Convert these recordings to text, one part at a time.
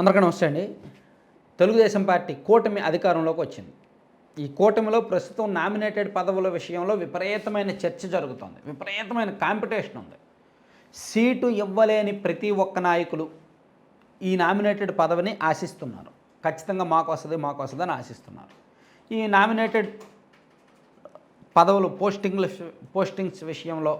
అందరికీ నమస్తే అండి తెలుగుదేశం పార్టీ కూటమి అధికారంలోకి వచ్చింది. ఈ కూటమిలో ప్రస్తుతం నామినేటెడ్ పదవుల విషయంలో విపరీతమైన చర్చ జరుగుతోంది. విపరీతమైన కాంపిటీషన్ ఉంది. సీటు ఇవ్వలేని ప్రతి ఒక్క నాయకులు ఈ నామినేటెడ్ పదవిని ఆశిస్తున్నారు. ఖచ్చితంగా మాకు వస్తుంది మాకు వస్తుంది అని ఆశిస్తున్నారు. ఈ నామినేటెడ్ పదవులు పోస్టింగ్ల పోస్టింగ్స్ విషయంలో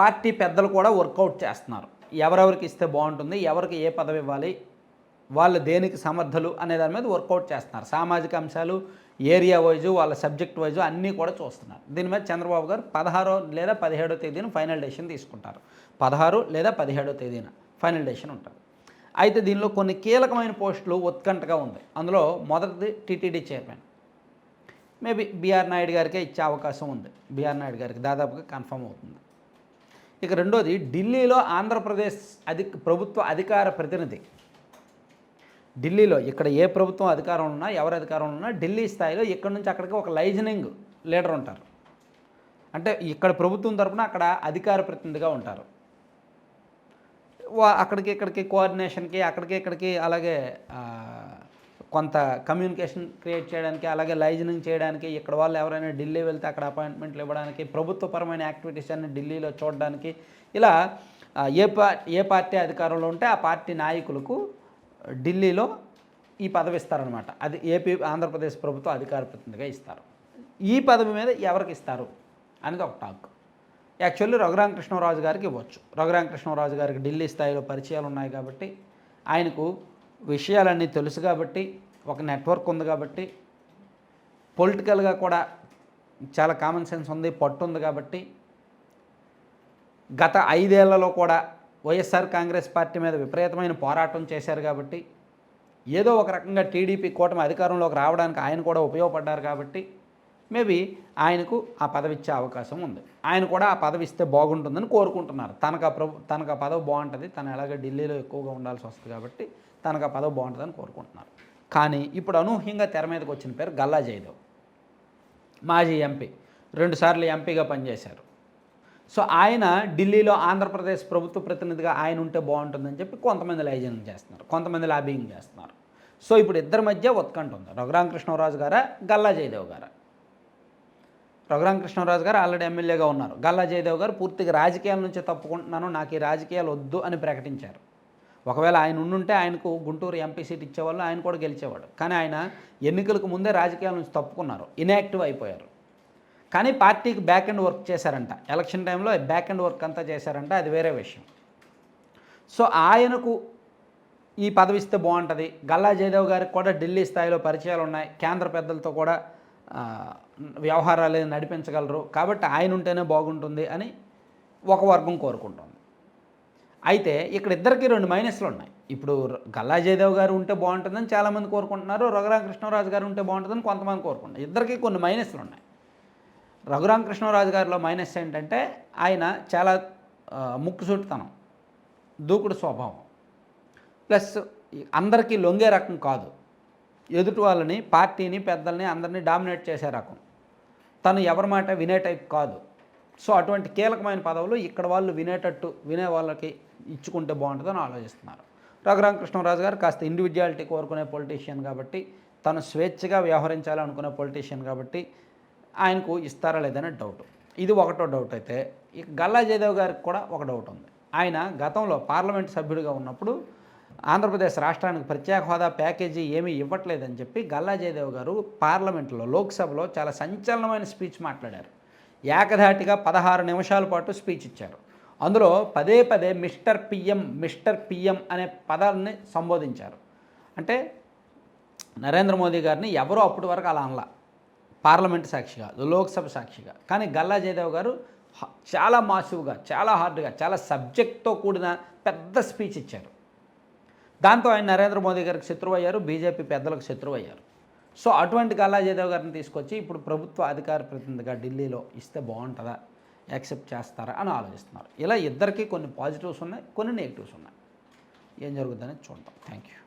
పార్టీ పెద్దలు కూడా వర్కౌట్ చేస్తున్నారు. ఎవరెవరికి ఇస్తే బాగుంటుంది ఎవరికి ఏ పదవి ఇవ్వాలి వాళ్ళు దేనికి సమర్థులు అనే దాని మీద వర్కౌట్ చేస్తున్నారు. సామాజిక అంశాలు ఏరియా వైజు వాళ్ళ సబ్జెక్ట్ వైజు అన్నీ కూడా చూస్తున్నారు. దీని మీద చంద్రబాబు గారు పదహారో లేదా పదిహేడో తేదీన ఫైనల్ డెసిషన్ తీసుకుంటారు. పదహారు లేదా పదిహేడో తేదీన ఫైనల్ డెసిషన్ ఉంటుంది. అయితే దీనిలో కొన్ని కీలకమైన పోస్టులు ఉత్కంఠగా ఉంది. అందులో మొదటిది TTD chairman. Maybe BR Naidu గారికే ఇచ్చే అవకాశం ఉంది. బీఆర్ నాయుడు గారికి దాదాపుగా కన్ఫర్మ్ అవుతుంది. ఇక రెండోది ఢిల్లీలో ఆంధ్రప్రదేశ్ అధి ప్రభుత్వ అధికార ప్రతినిధి. ఢిల్లీలో ఇక్కడ ఏ ప్రభుత్వం అధికారం ఉన్నా ఎవరు అధికారం ఉన్నా ఢిల్లీ స్థాయిలో ఇక్కడ నుంచి అక్కడికి ఒక లైజనింగ్ లీడర్ ఉంటారు. అంటే ఇక్కడ ప్రభుత్వం తరపున అక్కడ అధికార ప్రతినిధిగా ఉంటారు. వా అక్కడికి ఇక్కడికి కోఆర్డినేషన్కి అక్కడికి ఇక్కడికి అలాగే కొంత కమ్యూనికేషన్ క్రియేట్ చేయడానికి అలాగే లైజనింగ్ చేయడానికి ఇక్కడ వాళ్ళు ఎవరైనా ఢిల్లీ వెళ్తే అక్కడ అపాయింట్మెంట్లు ఇవ్వడానికి ప్రభుత్వపరమైన యాక్టివిటీస్ అన్ని ఢిల్లీలో చూడడానికి ఇలా ఏ పా ఏ పార్టీ అధికారంలో ఉంటే ఆ పార్టీ నాయకులకు ఢిల్లీలో ఈ పదవి ఇస్తారనమాట అది ఏపీ ఆంధ్రప్రదేశ్ ప్రభుత్వ అధికార ప్రతినిధిగా ఇస్తారు. ఈ పదవి మీద ఎవరికి ఇస్తారు అనేది ఒక టాక్. యాక్చువల్లీ రఘురామకృష్ణరాజు గారికి ఇవ్వచ్చు. రఘురామకృష్ణరాజు గారికి ఢిల్లీ స్థాయిలో పరిచయాలు ఉన్నాయి కాబట్టి ఆయనకు విషయాలన్నీ తెలుసు కాబట్టి ఒక నెట్వర్క్ ఉంది కాబట్టి పొలిటికల్గా కూడా చాలా కామన్ సెన్స్ ఉంది పట్టు ఉంది కాబట్టి గత ఐదేళ్ళలో కూడా వైఎస్ఆర్ కాంగ్రెస్ పార్టీ మీద విపరీతమైన పోరాటం చేశారు కాబట్టి ఏదో ఒక రకంగా టీడీపీ కూటమి అధికారంలోకి రావడానికి ఆయన కూడా ఉపయోగపడ్డారు కాబట్టి మేబీ ఆయనకు ఆ పదవి ఇచ్చే అవకాశం ఉంది. ఆయన కూడా ఆ పదవి ఇస్తే బాగుంటుందని కోరుకుంటున్నారు. తనకు ఆ ప్రభు తనకు ఆ పదవి బాగుంటుంది. తను ఎలాగ ఢిల్లీలో ఎక్కువగా ఉండాల్సి వస్తుంది కాబట్టి తనకు ఆ పదవి బాగుంటుందని కోరుకుంటున్నారు. కానీ ఇప్పుడు అనూహ్యంగా తెర మీదకి వచ్చిన పేరు గల్లా జయదేవ్. మాజీ ఎంపీ. రెండుసార్లు ఎంపీగా పనిచేశారు. సో ఆయన ఢిల్లీలో ఆంధ్రప్రదేశ్ ప్రభుత్వ ప్రతినిధిగా ఆయన ఉంటే బాగుంటుందని చెప్పి కొంతమంది లైజనింగ్ చేస్తున్నారు. కొంతమంది లాబింగ్ చేస్తున్నారు. సో ఇప్పుడు ఇద్దరి మధ్య ఉత్కంఠ ఉంది. రఘురామకృష్ణరాజు గారా గల్లా జయదేవ్ గారా? రఘురామకృష్ణరాజు గారు ఆల్రెడీ ఎమ్మెల్యేగా ఉన్నారు. గల్లా జయదేవ్ గారు పూర్తిగా రాజకీయాల నుంచి తప్పుకుంటున్నాను నాకు ఈ రాజకీయాలు వద్దు అని ప్రకటించారు. ఒకవేళ ఆయన ఉండుంటే ఆయనకు గుంటూరు ఎంపీ సీట్ ఇచ్చేవాళ్ళు ఆయన కూడా గెలిచేవాడు. కానీ ఆయన ఎన్నికలకు ముందే రాజకీయాల నుంచి తప్పుకున్నారు ఇన్యాక్టివ్ అయిపోయారు. కానీ పార్టీకి బ్యాక్ అండ్ వర్క్ చేశారంట. ఎలక్షన్ టైంలో బ్యాక్ అండ్ వర్క్ అంతా చేశారంట అది వేరే విషయం. సో ఆయనకు ఈ పదవి ఇస్తే బాగుంటుంది. గల్లా జయదేవ్ గారికి కూడా ఢిల్లీ స్థాయిలో పరిచయాలు ఉన్నాయి. కేంద్ర పెద్దలతో కూడా వ్యవహారాలు నడిపించగలరు? కాబట్టి ఆయన ఉంటేనే బాగుంటుంది అని ఒక వర్గం కోరుకుంటుంది. అయితే ఇక్కడ ఇద్దరికి రెండు మైనస్లు ఉన్నాయి. ఇప్పుడు గల్లా జయదేవ్ గారు ఉంటే బాగుంటుందని చాలామంది కోరుకుంటున్నారు. రఘురామకృష్ణరాజు గారు ఉంటే బాగుంటుందని కొంతమంది కోరుకుంటున్నారు. ఇద్దరికి కొన్ని మైనస్లు ఉన్నాయి. రఘురామకృష్ణరాజు గారిలో మైనస్ ఏంటంటే ఆయన చాలా ముక్కుసూటితనం దూకుడు స్వభావం. ప్లస్ అందరికీ లొంగే రకం కాదు. ఎదుటి వాళ్ళని పార్టీని పెద్దల్ని అందరినీ డామినేట్ చేసే రకం. తను ఎవరి మాట వినే టైప్ కాదు. సో అటువంటి కీలకమైన పదవులు ఇక్కడ వాళ్ళు వినేటట్టు వినే వాళ్ళకి ఇచ్చుకుంటే బాగుంటుందని ఆలోచిస్తున్నారు. రఘురామకృష్ణరాజు గారు కాస్త ఇండివిజువాలిటీ కోరుకునే పొలిటీషియన్ కాబట్టి తను స్వేచ్ఛగా వ్యవహరించాలనుకునే పొలిటీషియన్ కాబట్టి ఆయనకు ఇస్తారా లేదనే డౌట్ ఇది ఒకటో డౌట్ అయితే ఇక గల్లా జయదేవ్ గారికి కూడా ఒక డౌట్ ఉంది. ఆయన గతంలో పార్లమెంట్ సభ్యుడిగా ఉన్నప్పుడు ఆంధ్రప్రదేశ్ రాష్ట్రానికి ప్రత్యేక హోదా ప్యాకేజీ ఏమీ ఇవ్వట్లేదని చెప్పి గల్లా జయదేవ్ గారు పార్లమెంట్లో లోక్సభలో చాలా సంచలనమైన స్పీచ్ మాట్లాడారు. ఏకధాటిగా పదహారు నిమిషాల పాటు స్పీచ్ ఇచ్చారు. అందులో పదే పదే మిస్టర్ పిఎం మిస్టర్ పిఎం అనే పదాలని సంబోధించారు. అంటే నరేంద్ర మోదీ గారిని ఎవరో అప్పటి వరకు అలా అనలా. పార్లమెంట్ సాక్షిగా లోక్సభ సాక్షిగా. కానీ గల్లా జయదేవ్ గారు చాలా మాసివ్గా చాలా హార్డ్గా చాలా సబ్జెక్ట్తో కూడిన పెద్ద స్పీచ్ ఇచ్చారు. దాంతో ఆయన నరేంద్ర మోదీ గారికి శత్రువు అయ్యారు బీజేపీ పెద్దలకు శత్రువు అయ్యారు. సో అటువంటి గల్లా గారిని తీసుకొచ్చి ఇప్పుడు ప్రభుత్వ అధికార ప్రతినిధిగా ఢిల్లీలో ఇస్తే బాగుంటుందా యాక్సెప్ట్ చేస్తారా అని ఆలోచిస్తున్నారు. ఇలా ఇద్దరికీ కొన్ని పాజిటివ్స్ ఉన్నాయి కొన్ని నెగిటివ్స్ ఉన్నాయి. ఏం జరుగుతుందని చూద్దాం. Thank you